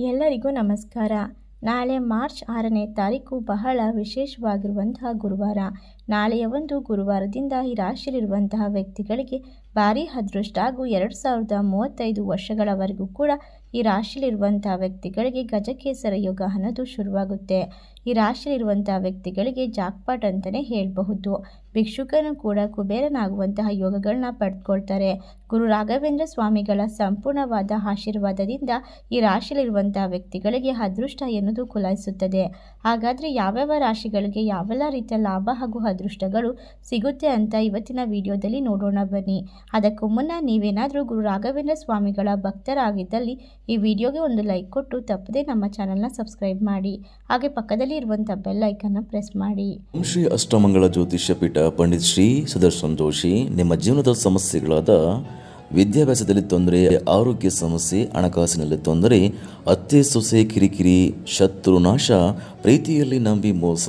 ಎಲ್ಲರಿಗೂ ನಮಸ್ಕಾರ. ನಾಳೆ ಮಾರ್ಚ್ ಆರನೇ ತಾರೀಕು ಬಹಳ ವಿಶೇಷವಾಗಿರುವಂತಹ ಗುರುವಾರ. ನಾಳೆಯ ಒಂದು ಗುರುವಾರದಿಂದ ಈ ರಾಶಿಯಲ್ಲಿರುವಂತಹ ವ್ಯಕ್ತಿಗಳಿಗೆ ಭಾರಿ ಅದೃಷ್ಟ ಹಾಗೂ ಎರಡು ಸಾವಿರದ ಮೂವತ್ತೈದು ವರ್ಷಗಳವರೆಗೂ ಕೂಡ ಈ ರಾಶಿಯಲ್ಲಿರುವಂತಹ ವ್ಯಕ್ತಿಗಳಿಗೆ ಗಜಕೇಸರ ಯೋಗ ಅನ್ನೋದು ಶುರುವಾಗುತ್ತೆ. ಈ ರಾಶಿಯಲ್ಲಿರುವಂತಹ ವ್ಯಕ್ತಿಗಳಿಗೆ ಜಾಕ್ಪಾಟ್ ಅಂತಲೇ ಹೇಳಬಹುದು. ಭಿಕ್ಷುಕನು ಕೂಡ ಕುಬೇರನಾಗುವಂತಹ ಯೋಗಗಳನ್ನ ಪಡೆದುಕೊಳ್ತಾರೆ ಗುರು ರಾಘವೇಂದ್ರ ಸ್ವಾಮಿಗಳ ಸಂಪೂರ್ಣವಾದ ಆಶೀರ್ವಾದದಿಂದ ಈ ರಾಶಿಯಲ್ಲಿರುವಂತಹ ವ್ಯಕ್ತಿಗಳಿಗೆ ಅದೃಷ್ಟ ಎನ್ನುವುದು ಕುಲಾಯಿಸುತ್ತದೆ. ಹಾಗಾದರೆ ಯಾವ್ಯಾವ ರಾಶಿಗಳಿಗೆ ಯಾವೆಲ್ಲ ರೀತಿಯ ಲಾಭ ಹಾಗೂ ಅದೃಷ್ಟಗಳು ಸಿಗುತ್ತೆ ಅಂತ ಇವತ್ತಿನ ವಿಡಿಯೋದಲ್ಲಿ ನೋಡೋಣ ಬನ್ನಿ. ಅದಕ್ಕೂ ಮುನ್ನ ನೀವೇನಾದರೂ ಗುರು ರಾಘವೇಂದ್ರ ಸ್ವಾಮಿಗಳ ಭಕ್ತರಾಗಿದ್ದಲ್ಲಿ ಈ ವಿಡಿಯೋಗೆ ಒಂದು ಲೈಕ್ ಕೊಟ್ಟು ತಪ್ಪದೇ ನಮ್ಮ ಚಾನಲ್ನ ಸಬ್ಸ್ಕ್ರೈಬ್ ಮಾಡಿ. ಹಾಗೆ ಪಕ್ಕದಲ್ಲಿ ಇರುವಂಥ ಬೆಲ್ ಐಕನ್ನ ಪ್ರೆಸ್ ಮಾಡಿ. ಶ್ರೀ ಅಷ್ಟಮಂಗಳ ಜ್ಯೋತಿಷ್ಯ ಪೀಠ ಪಂಡಿತ್ ಶ್ರೀ ಸುದರ್ಶನ್ ಜೋಶಿ, ನಿಮ್ಮ ಜೀವನದ ಸಮಸ್ಯೆಗಳಾದ ವಿದ್ಯಾಭ್ಯಾಸದಲ್ಲಿ ತೊಂದರೆ, ಆರೋಗ್ಯ ಸಮಸ್ಯೆ, ಹಣಕಾಸಿನಲ್ಲಿ ತೊಂದರೆ, ಅತ್ತೆ ಸೊಸೆ ಕಿರಿಕಿರಿ, ಶತ್ರು ನಾಶ, ಪ್ರೀತಿಯಲ್ಲಿ ನಂಬಿ ಮೋಸ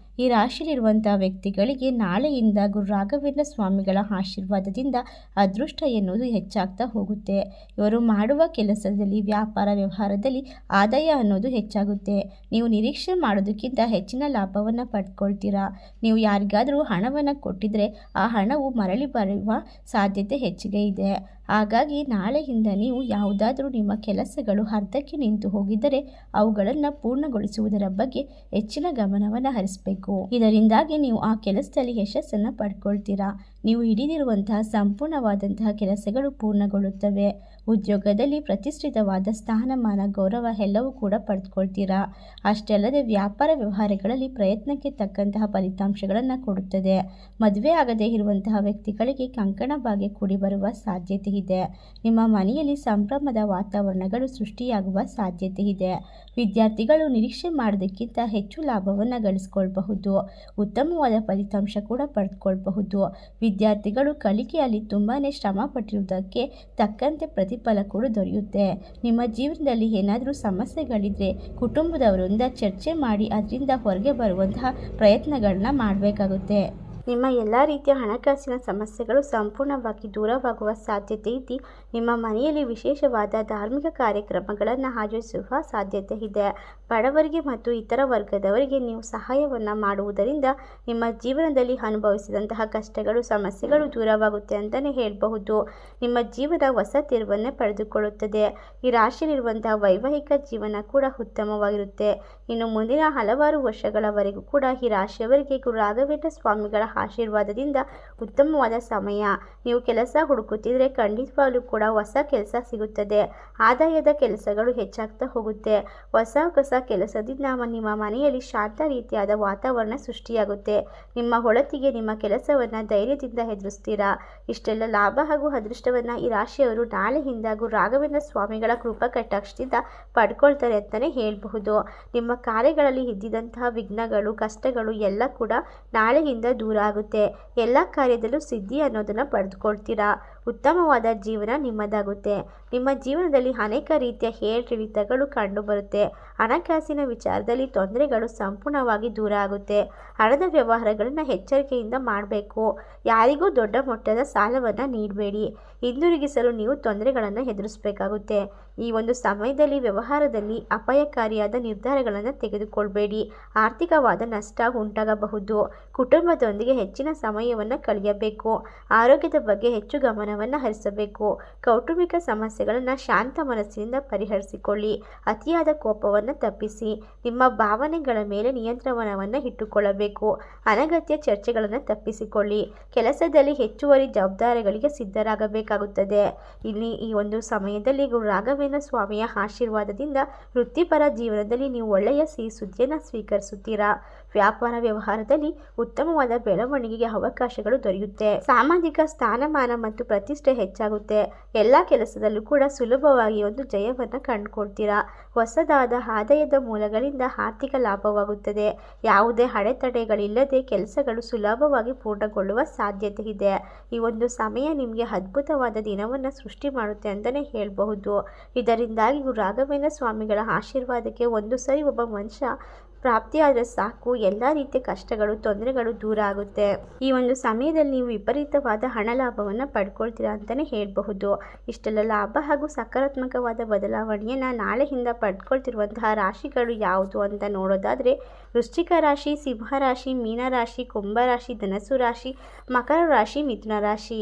ಈ ರಾಶಿಯಲ್ಲಿರುವಂಥ ವ್ಯಕ್ತಿಗಳಿಗೆ ನಾಳೆಯಿಂದ ಗುರು ರಾಘವೇಂದ್ರ ಸ್ವಾಮಿಗಳ ಆಶೀರ್ವಾದದಿಂದ ಅದೃಷ್ಟ ಎನ್ನುವುದು ಹೆಚ್ಚಾಗ್ತಾ ಹೋಗುತ್ತೆ. ಇವರು ಮಾಡುವ ಕೆಲಸದಲ್ಲಿ, ವ್ಯಾಪಾರ ವ್ಯವಹಾರದಲ್ಲಿ ಆದಾಯ ಅನ್ನೋದು ಹೆಚ್ಚಾಗುತ್ತೆ. ನೀವು ನಿರೀಕ್ಷೆ ಮಾಡೋದಕ್ಕಿಂತ ಹೆಚ್ಚಿನ ಲಾಭವನ್ನು ಪಡ್ಕೊಳ್ತೀರಾ? ನೀವು ಯಾರಿಗಾದರೂ ಹಣವನ್ನು ಕೊಟ್ಟಿದ್ರೆ ಆ ಹಣವು ಮರಳಿ ಬರುವ ಸಾಧ್ಯತೆ ಹೆಚ್ಚಿಗೆ ಇದೆ. ಹಾಗಾಗಿ ನಾಳೆಯಿಂದ ನೀವು ಯಾವುದಾದರೂ ನಿಮ್ಮ ಕೆಲಸಗಳು ಅರ್ಧಕ್ಕೆ ನಿಂತು ಹೋಗಿದ್ದರೆ ಅವುಗಳನ್ನು ಪೂರ್ಣಗೊಳಿಸುವುದರ ಬಗ್ಗೆ ಹೆಚ್ಚಿನ ಗಮನವನ್ನು ಹರಿಸಬೇಕು. ಇದರಿಂದಾಗಿ ನೀವು ಆ ಕೆಲಸದಲ್ಲಿ ಯಶಸ್ಸನ್ನು ಪಡ್ಕೊಳ್ತೀರಾ? ನೀವು ಹಿಡಿದಿರುವಂತಹ ಸಂಪೂರ್ಣವಾದಂತಹ ಕೆಲಸಗಳು ಪೂರ್ಣಗೊಳ್ಳುತ್ತವೆ. ಉದ್ಯೋಗದಲ್ಲಿ ಪ್ರತಿಷ್ಠಿತವಾದ ಸ್ಥಾನಮಾನ, ಗೌರವ ಎಲ್ಲವೂ ಕೂಡ ಪಡೆದುಕೊಳ್ತೀರಾ? ಅಷ್ಟೇ ಅಲ್ಲದೆ ವ್ಯಾಪಾರ ವ್ಯವಹಾರಗಳಲ್ಲಿ ಪ್ರಯತ್ನಕ್ಕೆ ತಕ್ಕಂತಹ ಫಲಿತಾಂಶಗಳನ್ನು ಕೊಡುತ್ತದೆ. ಮದುವೆ ಆಗದೇ ಇರುವಂತಹ ವ್ಯಕ್ತಿಗಳಿಗೆ ಕಂಕಣ ಭಾಗ್ಯ ಕೂಡಿ ಬರುವ ಸಾಧ್ಯತೆ ಇದೆ. ನಿಮ್ಮ ಮನೆಯಲ್ಲಿ ಸಂಭ್ರಮದ ವಾತಾವರಣಗಳು ಸೃಷ್ಟಿಯಾಗುವ ಸಾಧ್ಯತೆ ಇದೆ. ವಿದ್ಯಾರ್ಥಿಗಳು ನಿರೀಕ್ಷೆ ಮಾಡೋದಕ್ಕಿಂತ ಹೆಚ್ಚು ಲಾಭವನ್ನು ಗಳಿಸ್ಕೊಳ್ಬಹುದು. ಉತ್ತಮವಾದ ಫಲಿತಾಂಶ ಕೂಡ ಪಡೆದುಕೊಳ್ಬಹುದು. ವಿದ್ಯಾರ್ಥಿಗಳು ಕಲಿಕೆಯಲ್ಲಿ ತುಂಬಾ ಶ್ರಮ ಪಟ್ಟಿರುವುದಕ್ಕೆ ತಕ್ಕಂತೆ ಪ್ರತಿಫಲ ಕೂಡ ದೊರೆಯುತ್ತೆ. ನಿಮ್ಮ ಜೀವನದಲ್ಲಿ ಏನಾದರೂ ಸಮಸ್ಯೆಗಳಿದ್ರೆ ಕುಟುಂಬದವರಿಂದ ಚರ್ಚೆ ಮಾಡಿ, ಅದರಿಂದ ಹೊರಗೆ ಬರುವಂತಹ ಪ್ರಯತ್ನಗಳನ್ನ ಮಾಡಬೇಕಾಗುತ್ತೆ. ನಿಮ್ಮ ಎಲ್ಲ ರೀತಿಯ ಹಣಕಾಸಿನ ಸಮಸ್ಯೆಗಳು ಸಂಪೂರ್ಣವಾಗಿ ದೂರವಾಗುವ ಸಾಧ್ಯತೆ ಇದೆ. ನಿಮ್ಮ ಮನೆಯಲ್ಲಿ ವಿಶೇಷವಾದ ಧಾರ್ಮಿಕ ಕಾರ್ಯಕ್ರಮಗಳನ್ನು ಆಯೋಜಿಸುವ ಸಾಧ್ಯತೆ ಇದೆ. ಬಡವರಿಗೆ ಮತ್ತು ಇತರ ವರ್ಗದವರಿಗೆ ನೀವು ಸಹಾಯವನ್ನು ಮಾಡುವುದರಿಂದ ನಿಮ್ಮ ಜೀವನದಲ್ಲಿ ಅನುಭವಿಸಿದಂತಹ ಕಷ್ಟಗಳು, ಸಮಸ್ಯೆಗಳು ದೂರವಾಗುತ್ತೆ ಅಂತಲೇ ಹೇಳಬಹುದು. ನಿಮ್ಮ ಜೀವನ ಹೊಸ ತಿರುವನ್ನೇ ಪಡೆದುಕೊಳ್ಳುತ್ತದೆ. ಈ ರಾಶಿಯಲ್ಲಿರುವಂತಹ ವೈವಾಹಿಕ ಜೀವನ ಕೂಡ ಉತ್ತಮವಾಗಿರುತ್ತೆ. ಇನ್ನು ಮುಂದಿನ ಹಲವಾರು ವರ್ಷಗಳವರೆಗೂ ಕೂಡ ಈ ರಾಶಿಯವರಿಗೆ ಗುರು ರಾಘವೇಂದ್ರ ಸ್ವಾಮಿಗಳ ಆಶೀರ್ವಾದದಿಂದ ಉತ್ತಮವಾದ ಸಮಯ. ನೀವು ಕೆಲಸ ಹುಡುಕುತ್ತಿದ್ರೆ ಖಂಡಿತವಾಗ್ಲೂ ಕೂಡ ಹೊಸ ಕೆಲಸ ಸಿಗುತ್ತದೆ. ಆದಾಯದ ಕೆಲಸಗಳು ಹೆಚ್ಚಾಗ್ತಾ ಹೋಗುತ್ತೆ. ಹೊಸ ಹೊಸ ಕೆಲಸದಿಂದ ನಿಮ್ಮ ಮನೆಯಲ್ಲಿ ಶಾಂತ ರೀತಿಯಾದ ವಾತಾವರಣ ಸೃಷ್ಟಿಯಾಗುತ್ತೆ. ನಿಮ್ಮ ಹೊಳತಿಗೆ ನಿಮ್ಮ ಕೆಲಸವನ್ನ ಧೈರ್ಯದಿಂದ ಎದುರಿಸ್ತೀರಾ? ಇಷ್ಟೆಲ್ಲ ಲಾಭ ಹಾಗೂ ಅದೃಷ್ಟವನ್ನ ಈ ರಾಶಿಯವರು ನಾಳೆಯಿಂದ ಹಿಂದಾಗೂ ರಾಘವೇಂದ್ರ ಸ್ವಾಮಿಗಳ ಕೃಪಾ ಕಟಾಕ್ಷದಿಂದ ಪಡ್ಕೊಳ್ತಾರೆ ಅಂತಲೇ ಹೇಳಬಹುದು. ನಿಮ್ಮ ಕಾರ್ಯಗಳಲ್ಲಿ ಇದ್ದಿದ್ದಂತಹ ವಿಘ್ನಗಳು, ಕಷ್ಟಗಳು ಎಲ್ಲ ಕೂಡ ನಾಳೆಯಿಂದ ದೂರ ಆಗುತ್ತೆ ಎಲ್ಲ ಕಾರ್ಯದಲ್ಲೂ ಸಿದ್ಧಿ ಅನ್ನೋದನ್ನು ಪಡೆದುಕೊಳ್ತೀರಾ? ಉತ್ತಮವಾದ ಜೀವನ ನಿಮ್ಮದಾಗುತ್ತೆ. ನಿಮ್ಮ ಜೀವನದಲ್ಲಿ ಅನೇಕ ರೀತಿಯ ಏರಿಳಿತಗಳು ಕಂಡುಬರುತ್ತೆ. ಹಣಕಾಸಿನ ವಿಚಾರದಲ್ಲಿ ತೊಂದರೆಗಳು ಸಂಪೂರ್ಣವಾಗಿ ದೂರ ಆಗುತ್ತೆ. ಹಣದ ವ್ಯವಹಾರಗಳನ್ನು ಎಚ್ಚರಿಕೆಯಿಂದ ಮಾಡಬೇಕು. ಯಾರಿಗೂ ದೊಡ್ಡ ಮೊತ್ತದ ಸಾಲವನ್ನು ನೀಡಬೇಡಿ. ಹಿಂದಿರುಗಿಸಲು ನೀವು ತೊಂದರೆಗಳನ್ನು ಎದುರಿಸಬೇಕಾಗುತ್ತೆ. ಈ ಒಂದು ಸಮಯದಲ್ಲಿ ವ್ಯವಹಾರದಲ್ಲಿ ಅಪಾಯಕಾರಿಯಾದ ನಿರ್ಧಾರಗಳನ್ನು ತೆಗೆದುಕೊಳ್ಬೇಡಿ. ಆರ್ಥಿಕವಾದ ನಷ್ಟ ಉಂಟಾಗಬಹುದು. ಕುಟುಂಬದೊಂದಿಗೆ ಹೆಚ್ಚಿನ ಸಮಯವನ್ನು ಕಳೆಯಬೇಕು. ಆರೋಗ್ಯದ ಬಗ್ಗೆ ಹೆಚ್ಚು ಗಮನವನ್ನು ಹರಿಸಬೇಕು. ಕೌಟುಂಬಿಕ ಸಮಸ್ಯೆಗಳನ್ನು ಶಾಂತ ಮನಸ್ಸಿನಿಂದ ಪರಿಹರಿಸಿಕೊಳ್ಳಿ. ಅತಿಯಾದ ಕೋಪವನ್ನು ತಪ್ಪಿಸಿ. ನಿಮ್ಮ ಭಾವನೆಗಳ ಮೇಲೆ ನಿಯಂತ್ರಣವನ್ನು ಇಟ್ಟುಕೊಳ್ಳಬೇಕು. ಅನಗತ್ಯ ಚರ್ಚೆಗಳನ್ನು ತಪ್ಪಿಸಿಕೊಳ್ಳಿ. ಕೆಲಸದಲ್ಲಿ ಹೆಚ್ಚುವರಿ ಜವಾಬ್ದಾರಿಗಳಿಗೆ ಸಿದ್ಧರಾಗಬೇಕಾಗುತ್ತದೆ. ಇಲ್ಲಿ ಈ ಒಂದು ಸಮಯದಲ್ಲಿ ಗುರು ರಾಘವೇಂದ್ರ ಸ್ವಾಮಿಯ ಆಶೀರ್ವಾದದಿಂದ ವೃತ್ತಿಪರ ಜೀವನದಲ್ಲಿ ನೀವು ಒಳ್ಳೆಯ ಸಿಹಿ ಸುದ್ದಿಯನ್ನು ಸ್ವೀಕರಿಸುತ್ತೀರಾ? ವ್ಯಾಪಾರ ವ್ಯವಹಾರದಲ್ಲಿ ಉತ್ತಮವಾದ ಬೆಳವಣಿಗೆಗೆ ಅವಕಾಶಗಳು ದೊರೆಯುತ್ತೆ. ಸಾಮಾಜಿಕ ಸ್ಥಾನಮಾನ ಮತ್ತು ಪ್ರತಿಷ್ಠೆ ಹೆಚ್ಚಾಗುತ್ತೆ. ಎಲ್ಲ ಕೆಲಸದಲ್ಲೂ ಕೂಡ ಸುಲಭವಾಗಿ ಒಂದು ಜಯವನ್ನು ಕಂಡುಕೊಳ್ತೀರಾ? ಹೊಸದಾದ ಆದಾಯದ ಮೂಲಗಳಿಂದ ಆರ್ಥಿಕ ಲಾಭವಾಗುತ್ತದೆ. ಯಾವುದೇ ಅಡೆತಡೆಗಳಿಲ್ಲದೆ ಕೆಲಸಗಳು ಸುಲಭವಾಗಿ ಪೂರ್ಣಗೊಳ್ಳುವ ಸಾಧ್ಯತೆ ಇದೆ. ಈ ಒಂದು ಸಮಯ ನಿಮಗೆ ಅದ್ಭುತವಾದ ದಿನವನ್ನು ಸೃಷ್ಟಿ ಮಾಡುತ್ತೆ ಅಂತಲೇ ಹೇಳಬಹುದು. ಇದರಿಂದಾಗಿ ರಾಘವೇಂದ್ರ ಸ್ವಾಮಿಗಳ ಆಶೀರ್ವಾದಕ್ಕೆ ಒಂದು ಸರಿ ಒಬ್ಬ ಮನುಷ್ಯ ಪ್ರಾಪ್ತಿಯಾದರೆ ಸಾಕು, ಎಲ್ಲ ರೀತಿಯ ಕಷ್ಟಗಳು, ತೊಂದರೆಗಳು ದೂರ ಆಗುತ್ತೆ. ಈ ಒಂದು ಸಮಯದಲ್ಲಿ ನೀವು ವಿಪರೀತವಾದ ಹಣ ಲಾಭವನ್ನು ಪಡ್ಕೊಳ್ತೀರಾ ಅಂತಲೇ ಹೇಳಬಹುದು. ಇಷ್ಟೆಲ್ಲ ಲಾಭ ಹಾಗೂ ಸಕಾರಾತ್ಮಕವಾದ ಬದಲಾವಣೆಯನ್ನು ನಾಳೆಯಿಂದ ಪಡ್ಕೊಳ್ತಿರುವಂತಹ ರಾಶಿಗಳು ಯಾವುದು ಅಂತ ನೋಡೋದಾದರೆ, ವೃಶ್ಚಿಕ ರಾಶಿ, ಸಿಂಹ ರಾಶಿ ಮೀನರಾಶಿ ಕುಂಭರಾಶಿ ಧನಸ್ಸು ರಾಶಿ, ಮಕರ ರಾಶಿ, ಮಿಥುನ ರಾಶಿ.